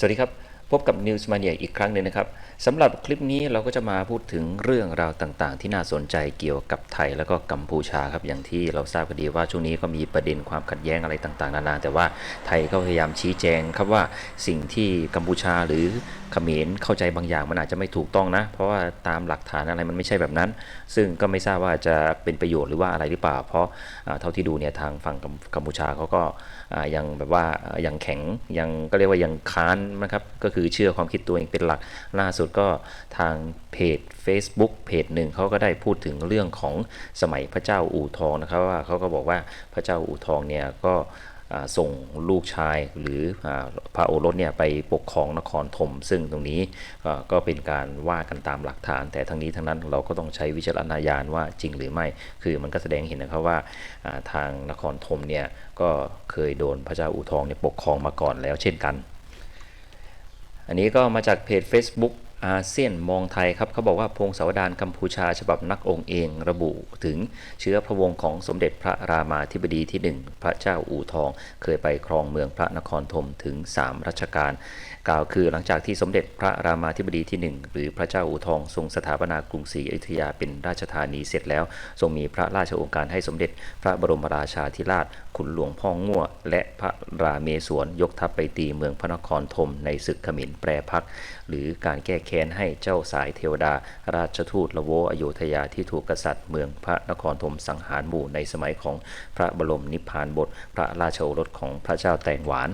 สวัสดีครับ พบกับ News Mania อีกครั้งหนึ่งนะครับสำหรับคลิปนี้เราก็จะมาพูดถึงเรื่องราวต่างๆ ที่น่าสนใจเกี่ยวกับไทยแล้วก็กัมพูชาครับอย่างที่เราทราบกันดีว่าช่วงนี้ก็มีประเด็นความขัดแย้งอะไรต่างๆ นานาแต่ว่าไทยก็พยายามชี้แจงครับว่าสิ่งที่กัมพูชาหรือเขมรเข้าใจบางอย่างมันอาจจะไม่ถูกต้องนะ เพราะว่าตามหลักฐานอะไรมันไม่ใช่แบบนั้น ซึ่งก็ไม่ทราบว่าจะเป็นประโยชน์หรือว่าอะไรหรือเปล่า เพราะเท่าที่ดูเนี่ยทางฝั่งกัมพูชาเขาก็ยังแบบว่ายังแข็งยังก็เรียกว่ายังค้านนะครับก็คือเชื่อความคิดตัวเองเป็นหลักล่าสุดก็ทางเพจ Facebook เพจหนึ่งเขาก็ได้พูดถึงเรื่องของสมัยพระเจ้าอู่ทองนะครับว่าเขาก็บอกว่าพระเจ้าอู่ทองเนี่ยก็ ส่งลูกชายหรือพระโอรสเนี่ยไปปกครองนครธมซึ่งตรงนี้ก็เป็นการว่ากันตามหลักฐาน แต่ทั้งนี้ทั้งนั้นเราก็ต้องใช้วิจารณญาณว่าจริงหรือไม่ คือมันก็แสดงเห็นนะครับว่าอ่าทางนครธมเนี่ยก็เคยโดนพระเจ้าอู่ทองเนี่ยปกครองมาก่อนแล้วเช่นกัน อันนี้ก็มาจากเพจ Facebook อาเซียนมองไทยครับเขาบอกว่าพงศาวดารกัมพูชาฉบับนักองค์เองระบุถึงเชื้อพระวงศ์ของสมเด็จพระรามาธิบดีที่ 1 พระเจ้าอู่ทอง เคยไปครองเมืองพระนครธมถึง 3รัชกาลกล่าวคือหลังจากที่สมเด็จพระรามาธิบดีที่ 1 หรือพระเจ้าอู่ทองทรงสถาปนากรุงศรีอยุธยาเป็นราชธานีเสร็จแล้ว ทรงมีพระราชโองการให้สมเด็จพระบรมราชาธิราช ขุนหลวงพ่อง่วและพระราเมศวรยกทัพไปตีเมืองพระนครธมในศึกขมินแปรพักหรือการแก้แค้นให้เจ้าสายเทวดา ราชทูตละโวอโยธยาที่ถูกกษัตริย์เมืองพระนครธมสังหารหมู่ในสมัยของพระบรมนิพพานบท พระราชโอรสของพระเจ้าแตงหวาน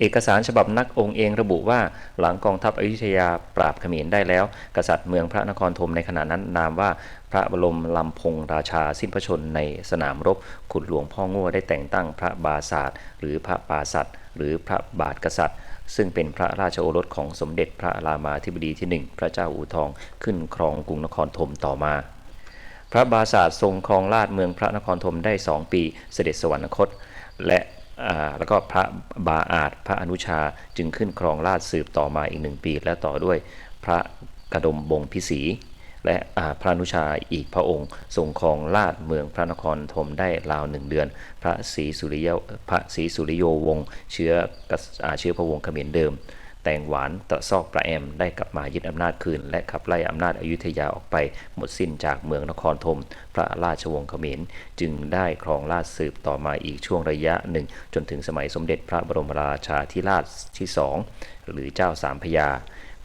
เอกสารฉบับนักองค์เองระบุว่าหลังกองทัพอยุธยาปราบเขมรได้แล้ว กษัตริย์เมืองพระนครธมในขณะนั้นนามว่าพระบรมลำพงราชาสิ้นพระชนในสนามรบ ขุนหลวงพ่อง่วได้แต่งตั้งพระบาศาสตร์หรือพระปาสัตร์หรือพระบาทกษัตริย์ ซึ่งเป็นพระราชโอรสของสมเด็จพระรามาธิบดีที่หนึ่งพระเจ้าอู่ทองขึ้นครองกรุงนครธมต่อมา พระบาศาสทรงครองราชเมืองพระนครธมได้2ปีเสด็จสวรรคต และแล้วก็พระบาอาจพระอนุชาจึงขึ้นครองราชสืบต่อมาอีกหนึ่งปี และต่อด้วยพระกระดมบงพิสี และอาพระนุชาอีกพระองค์ทรงครองราชเมืองพระนครธมได้ราวหนึ่งเดือน พระศรีสุริยพระศรีสุริโยวงศ์เชื้ออาเชื้อพระวงศ์เขมรเดิม แต่งหวานตะซอกประแอมได้กลับมายึดอำนาจคืน และขับไล่อำนาจอยุธยาออกไปหมดสิ้นจากเมืองนครธมพระราชวงศ์เขมรจึงได้ครองราชสืบต่อมาอีกช่วงระยะหนึ่ง จนถึงสมัยสมเด็จพระบรมราชาธิราชที่สองหรือเจ้าสามพยา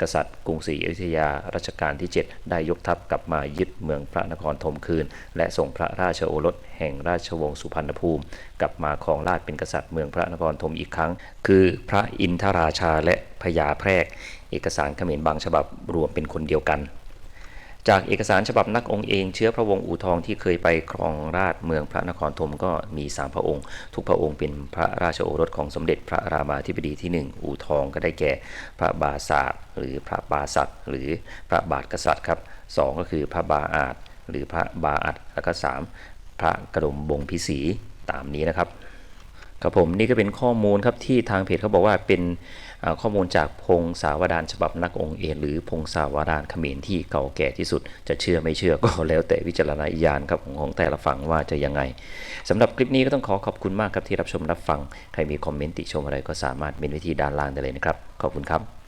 กษัตริย์กรุงศรีอยุธยารัชกาลที่ 7 ได้ยกทัพกลับมายึดเมืองพระนครธมคืน และส่งพระราชโอรสแห่งราชวงศ์สุพรรณภูมิ กลับมาครองราชเป็นกษัตริย์เมืองพระนครธมอีกครั้ง คือพระอินทราชาและพญาแพรก เอกสารเขมรบางฉบับรวมเป็นคนเดียวกัน จากเอกสารฉบับนักองค์เองเชื้อพระวงศ์อู่ทองที่เคยไปครองราชเมืองพระนครธมก็มีสามพระองค์ ทุกพระองค์เป็นพระราชโอรสของสมเด็จพระรามาธิบดีที่หนึ่งอู่ทองก็ได้แก่พระบาศาสหรือพระบาสัตหรือพระบาทกษัตริย์ครับสองก็คือพระบาอาจหรือพระบาอัดแล้วก็สามพระกระดมบงพิสีตามนี้นะครับ ครับผมนี่ก็เป็นข้อมูลครับที่ทางเพจเขาบอกว่าเป็นข้อมูลจากพงศาวดารฉบับนักองค์เอหรือพงศาวดารเขมรที่เก่าแก่ที่สุด จะเชื่อไม่เชื่อก็แล้วแต่วิจารณญาณครับของของแต่ละฝั่งว่าจะยังไงสำหรับคลิปนี้ก็ต้องขอขอบคุณมากครับที่รับชมรับฟัง ใครมีคอมเมนต์ติชมอะไรก็สามารถเมนไว้ที่ด้านล่างได้เลยนะครับ ขอบคุณครับ